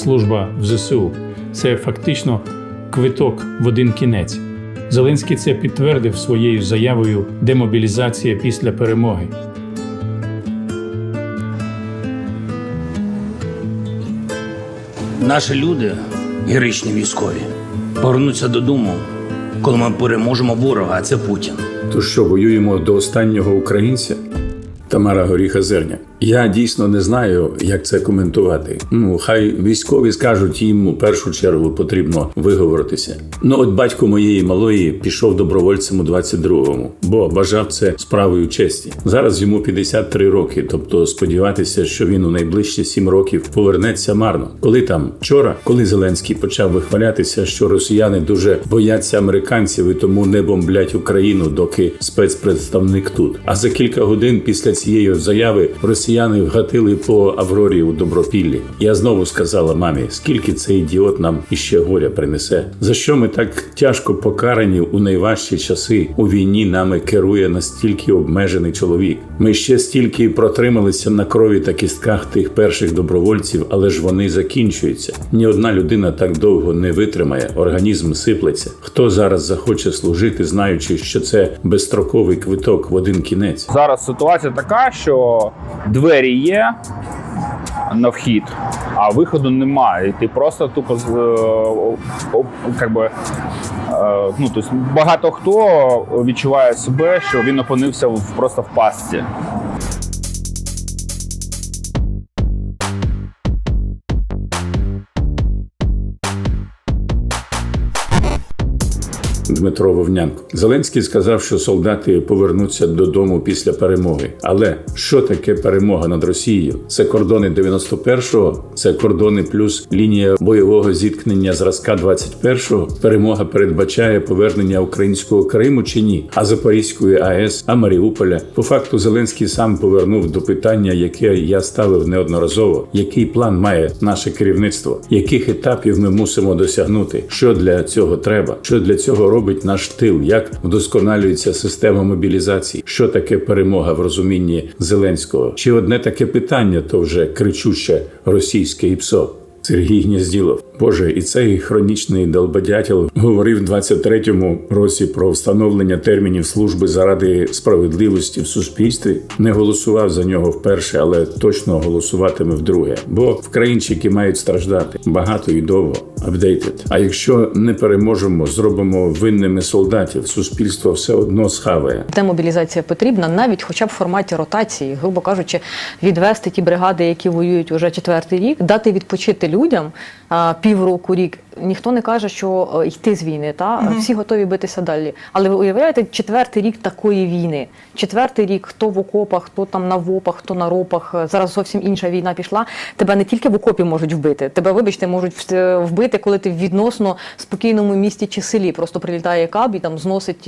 служба в ЗСУ. Це фактично квиток в один кінець. Зеленський це підтвердив своєю заявою демобілізація після перемоги. Наші люди, героїчні військові, повернуться додому, коли ми переможемо ворога, а це Путін. То що воюємо до останнього українця? Тамара Горіха Зерня. Я дійсно не знаю, як це коментувати. Ну, хай військові скажуть їм у першу чергу потрібно виговоритися. Ну, от батько моєї малої пішов добровольцем у 22-му, бо бажав це справою честі. Зараз йому 53 роки, тобто сподіватися, що він у найближчі 7 років повернеться марно. Коли там вчора, коли Зеленський почав вихвалятися, що росіяни дуже бояться американців і тому не бомблять Україну, доки спецпредставник тут. А за кілька годин після цієї заяви росіяни вгатили по Аврорі у Добропіллі. Я знову сказала мамі, скільки цей ідіот нам іще горя принесе. За що ми так тяжко покарані у найважчі часи у війні нами керує настільки обмежений чоловік. Ми ще стільки протрималися на крові та кістках тих перших добровольців, але ж вони закінчуються. Ні одна людина так довго не витримає, організм сиплеться. Хто зараз захоче служити, знаючи, що це безстроковий квиток в один кінець? Зараз ситуація така, що двері є на вхід, а виходу немає. Ти просто тупо е, о- о- как би, е, ну, тобто багато хто відчуває себе, що він опинився просто в пастці. Дмитро Вовнянко. Зеленський сказав, що солдати повернуться додому після перемоги. Але що таке перемога над Росією? Це кордони 91-го, це кордони плюс лінія бойового зіткнення зразка 21-го. Перемога передбачає повернення українського Криму чи ні? А Запорізької АЕС, а Маріуполя. По факту Зеленський сам повернув до питання, яке я ставив неодноразово. Який план має наше керівництво? Яких етапів ми мусимо досягнути? Що для цього треба? Що для цього робить наш тил? Як вдосконалюється система мобілізації? Що таке перемога в розумінні Зеленського? Чи одне таке питання, то вже кричуще російське ІПСО? Сергій Гнізділов. Боже, і цей хронічний долбодятел говорив в 23-му році про встановлення термінів служби заради справедливості в суспільстві. Не голосував за нього вперше, але точно голосуватиме вдруге. Бо вкраїнчики мають страждати багато і довго. Апдейтед. А якщо не переможемо, зробимо винними солдатів. Суспільство все одно схаває. Демобілізація потрібна навіть хоча б в форматі ротації, грубо кажучи, відвести ті бригади, які воюють уже четвертий рік, дати відпочити людям півроку, рік. Ніхто не каже, що е, йти з війни, та всі готові битися далі. Але ви уявляєте, четвертий рік такої війни. Четвертий рік, хто в окопах, хто там на вопах, хто на ропах. Е, Зараз зовсім інша війна пішла. Тебе не тільки в окопі можуть вбити, тебе, вибачте, можуть е, вбити, коли ти в відносно спокійному місті чи селі. Просто прилітає каб і там зносить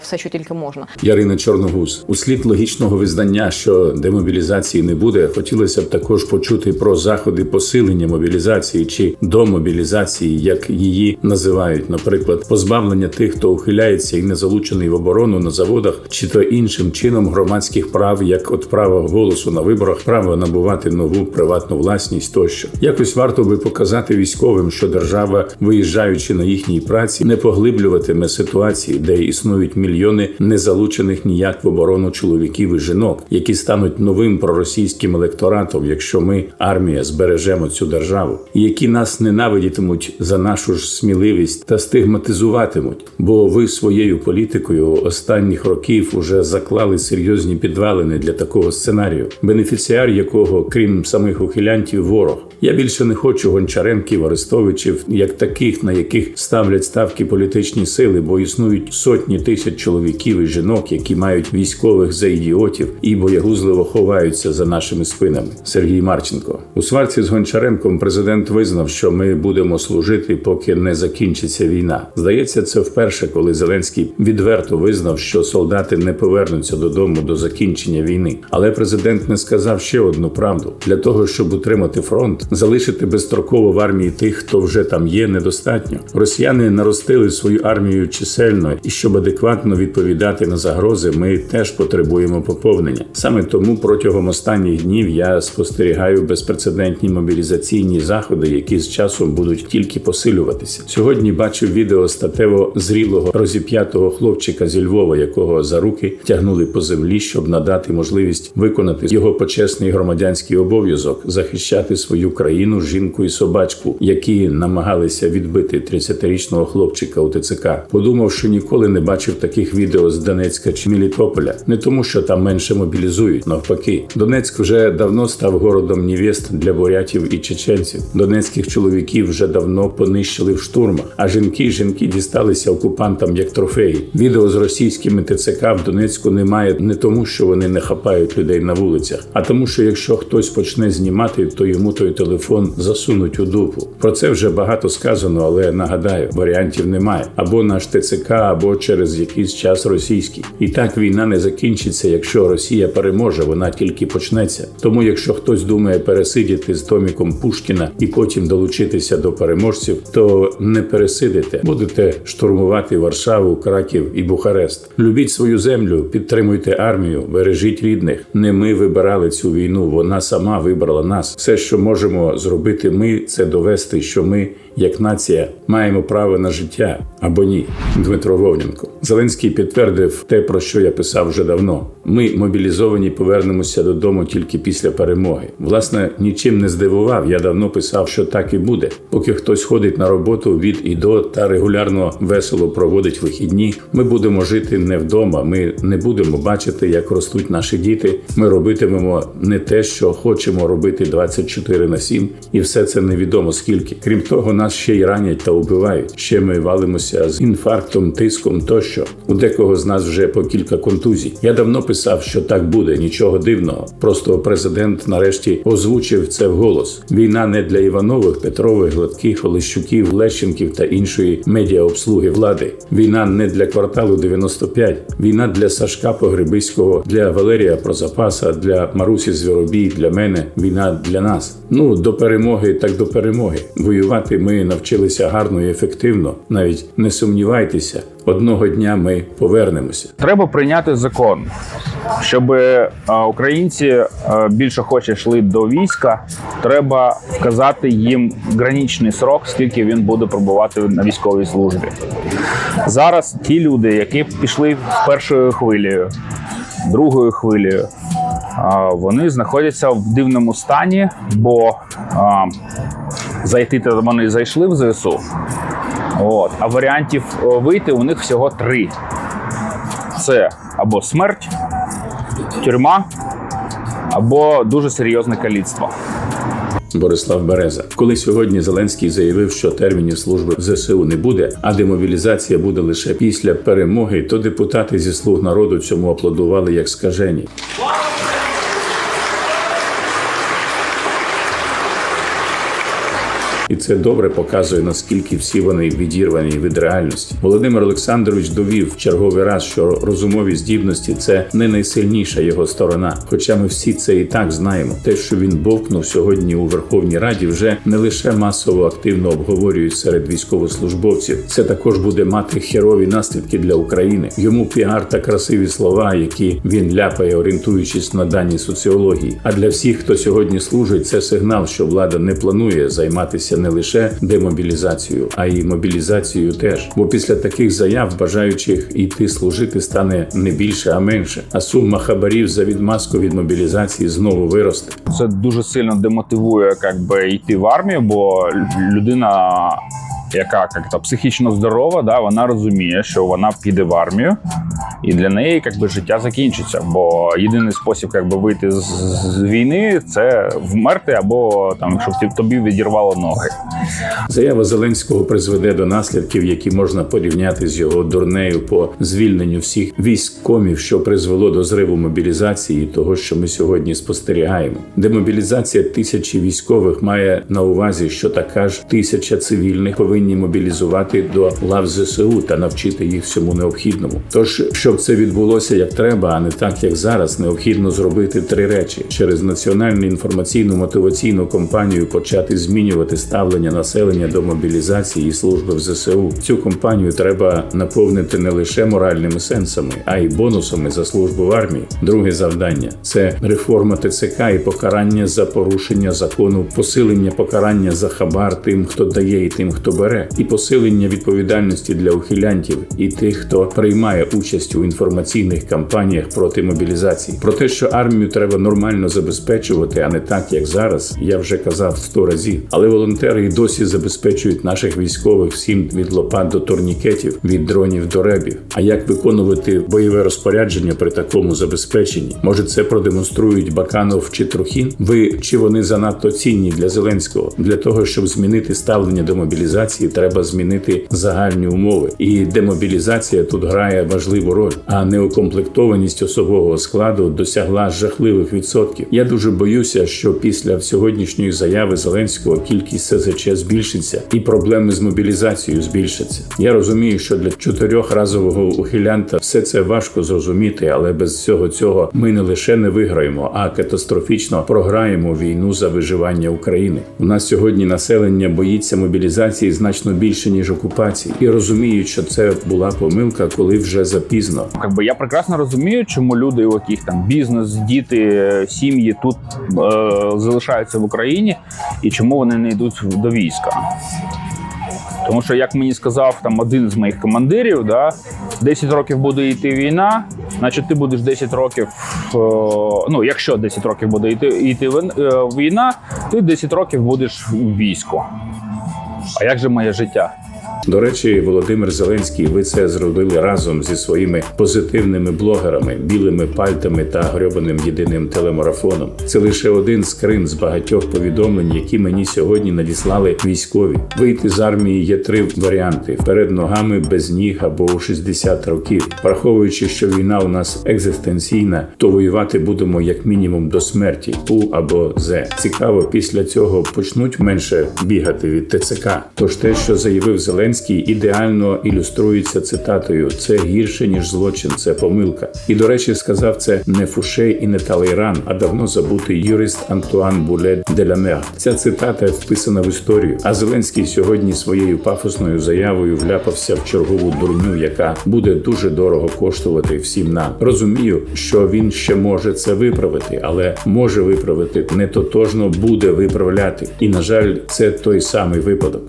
все, що тільки можна. Ярина Чорногуз. У слід логічного визнання, що демобілізації не буде, хотілося б також почути про заходи посилення мобілізації чи домобілізації, як її називають, наприклад, позбавлення тих, хто ухиляється і не залучений в оборону на заводах, чи то іншим чином громадських прав, як от право голосу на виборах, право набувати нову приватну власність тощо. Якось варто би показати військовим, що держава, виїжджаючи на їхній праці, не поглиблюватиме ситуації, де існують мільйони незалучених ніяк в оборону чоловіків і жінок, які стануть новим проросійським електоратом, якщо ми, армія, збережемо цю державу, які нас ненавидітимуть за нашу ж сміливість та стигматизуватимуть. Бо ви своєю політикою останніх років уже заклали серйозні підвалини для такого сценарію, бенефіціар якого, крім самих ухилянтів, ворог. Я більше не хочу гончаренків, арестовичів, як таких, на яких ставлять ставки політичні сили, бо існують сотні тисяч чоловіків і жінок, які мають військових за ідіотів і боягузливо ховаються за нашими спинами. Сергій Марченко у сварці з Гончаренком президент визнав, що ми будемо служити доти, поки не закінчиться війна. Здається, це вперше, коли Зеленський відверто визнав, що солдати не повернуться додому до закінчення війни. Але президент не сказав ще одну правду: для того, щоб утримати фронт, залишити безстроково в армії тих, хто вже там є, недостатньо. Росіяни наростили свою армію чисельно, і щоб адекватно відповідати на загрози, ми теж потребуємо поповнення. Саме тому протягом останніх днів я спостерігаю безпрецедентні мобілізаційні заходи, які з часом будуть тільки посилюватися. Сьогодні бачив відео статево зрілого розіп'ятого хлопчика зі Львова, якого за руки тягнули по землі, щоб надати можливість виконати його почесний громадянський обов'язок захищати свою країну, жінку і собачку, які намагалися відбити 30-річного хлопчика у ТЦК. Подумав, що ніколи не бачив таких відео з Донецька чи Мелітополя, не тому, що там менше мобілізують. Навпаки, Донецьк вже давно став городом невест для бурятів і чеченців. Донецьких чоловіків вже давно понищили в штурмах, а жінки жінки дісталися окупантам як трофеї. Відео з російськими ТЦК в Донецьку немає не тому, що вони не хапають людей на вулицях, а тому, що якщо хтось почне знімати, то йому той телефон засунуть у дупу. Про це вже багато сказано, але нагадаю, варіантів немає або наш ТЦК, або через якийсь час російський. І так війна не закінчиться, якщо Росія переможе, вона тільки почнеться. Тому, якщо хтось думає пересидіти з Томіком Пушкіна і потім долучитися до переможців, то не пересидите, будете штурмувати Варшаву, Краків і Бухарест. Любіть свою землю, підтримуйте армію, бережіть рідних. Не ми вибирали цю війну, вона сама вибрала нас. Все, що можемо зробити, ми це довести, що ми. Як нація маємо право на життя або ні. Дмитро Вовненко Зеленський підтвердив те, про що я писав вже давно. Ми мобілізовані повернемося додому тільки після перемоги. Власне, нічим не здивував. Я давно писав, що так і буде. Поки хтось ходить на роботу від і до та регулярно весело проводить вихідні. Ми будемо жити не вдома. Ми не будемо бачити, як ростуть наші діти. Ми робитимемо не те, що хочемо робити 24 на 7, і все це невідомо скільки. Крім того, нас ще й ранять та убивають. Ще ми валимося з інфарктом, тиском тощо. У декого з нас вже по кілька контузій. Я давно писав, що так буде, нічого дивного. Просто президент нарешті озвучив це вголос. Війна не для Іванових, Петрових, Гладких, Олещуків, Лещенків та іншої медіаобслуги влади. Війна не для кварталу 95. Війна для Сашка Погребиського, для Валерія Прозапаса, для Марусі Звіробій, для мене. Війна для нас. Ну до перемоги, так до перемоги. Воювати ми навчилися гарно і ефективно. Навіть не сумнівайтеся, одного дня ми повернемося. Треба прийняти закон, щоб е, українці е, більше хоче йшли до війська. Треба вказати їм граничний срок, скільки він буде пробувати на військовій службі. Зараз ті люди, які пішли першою хвилею, другою хвилею, вони знаходяться в дивному стані, бо а, зайти то вони зайшли в ЗСУ. От, а варіантів вийти у них всього три: це або смерть, тюрма, або дуже серйозне каліцтво. Борислав Береза. Коли сьогодні Зеленський заявив, що термінів служби в ЗСУ не буде, а демобілізація буде лише після перемоги, то депутати зі слуг народу цьому аплодували як скажені. І це добре показує наскільки всі вони відірвані від реальності. Володимир Олександрович довів черговий раз, що розумові здібності це не найсильніша його сторона. Хоча ми всі це і так знаємо. Те, що він бовкнув сьогодні у Верховній Раді, вже не лише масово активно обговорюють серед військовослужбовців. Це також буде мати херові наслідки для України. Йому піар та красиві слова, які він ляпає, орієнтуючись на дані соціології. А для всіх, хто сьогодні служить, це сигнал, що влада не планує займатися не лише демобілізацією, а й мобілізацією теж. Бо після таких заяв бажаючих іти служити стане не більше, а менше. А сума хабарів за відмазку від мобілізації знову виросте. Це дуже сильно демотивує як би, йти в армію, бо людина, яка як то, психічно здорова, да, вона розуміє, що вона піде в армію, і для неї як би, життя закінчиться. Бо єдиний спосіб як би, вийти з, з війни це вмерти, або там, щоб тобі відірвало ноги. Заява Зеленського призведе до наслідків, які можна порівняти з його дурнею по звільненню всіх військкомів, що призвело до зриву мобілізації того, що ми сьогодні спостерігаємо. Демобілізація тисячі військових має на увазі, що така ж тисяча цивільних повинні повинні мобілізувати до лав ЗСУ та навчити їх всьому необхідному. Тож, щоб це відбулося як треба, а не так як зараз, необхідно зробити три речі: через національну інформаційну мотиваційну кампанію почати змінювати ставлення населення до мобілізації і служби в ЗСУ. Цю кампанію треба наповнити не лише моральними сенсами, а й бонусами за службу в армії. Друге завдання це реформа ТЦК і покарання за порушення закону, посилення покарання за хабар тим, хто дає, і тим, хто бере, і посилення відповідальності для ухилянтів і тих, хто приймає участь у інформаційних кампаніях проти мобілізації. Про те, що армію треба нормально забезпечувати, а не так, як зараз, я вже казав сто разів. Але волонтери і досі забезпечують наших військових всім від лопат до турнікетів, від дронів до ребів. А як виконувати бойове розпорядження при такому забезпеченні? Може, це продемонструють Баканов чи Трухін? Ви чи вони занадто цінні для Зеленського? Для того, щоб змінити ставлення до мобілізації, треба змінити загальні умови. І демобілізація тут грає важливу роль, а неукомплектованість особового складу досягла жахливих відсотків. Я дуже боюся, що після сьогоднішньої заяви Зеленського кількість СЗЧ збільшиться і проблеми з мобілізацією збільшаться. Я розумію, що для чотирьохразового ухилянта все це важко зрозуміти, але без всього цього ми не лише не виграємо, а катастрофічно програємо війну за виживання України. У нас сьогодні населення боїться мобілізації значно більше ніж окупації, і розуміють, що це була помилка, коли вже запізно. Как би я прекрасно розумію, чому люди, у яких там бізнес, діти, е, сім'ї тут е, залишаються в Україні, і чому вони не йдуть до війська. Тому що, як мені сказав там один з моїх командирів, да, 10 років буде йти війна, значить ти будеш 10 років. е, ну, якщо 10 років буде йти, йти е, війна, ти 10 років будеш в війську. А як же моє життя? До речі, Володимир Зеленський, ви це зробили разом зі своїми позитивними блогерами, білими пальтами та грьобаним єдиним телемарафоном. Це лише один скрин з багатьох повідомлень, які мені сьогодні надіслали військові. Вийти з армії є три варіанти: вперед ногами без ніг або у 60 років. Враховуючи, що війна у нас екзистенційна, то воювати будемо як мінімум до смерті. У або З. Цікаво, після цього почнуть менше бігати від ТЦК. Тож те, що заявив Зеленський, ідеально ілюструється цитатою: це гірше ніж злочин, це помилка. І до речі, сказав це не Фуше і не Талейран, а давно забутий юрист Антуан Буле Делямер. Ця цитата вписана в історію. А Зеленський сьогодні своєю пафосною заявою вляпався в чергову дурню, яка буде дуже дорого коштувати всім нам. Розумію, що він ще може це виправити, але може виправити не тотожно буде виправляти. І на жаль, це той самий випадок.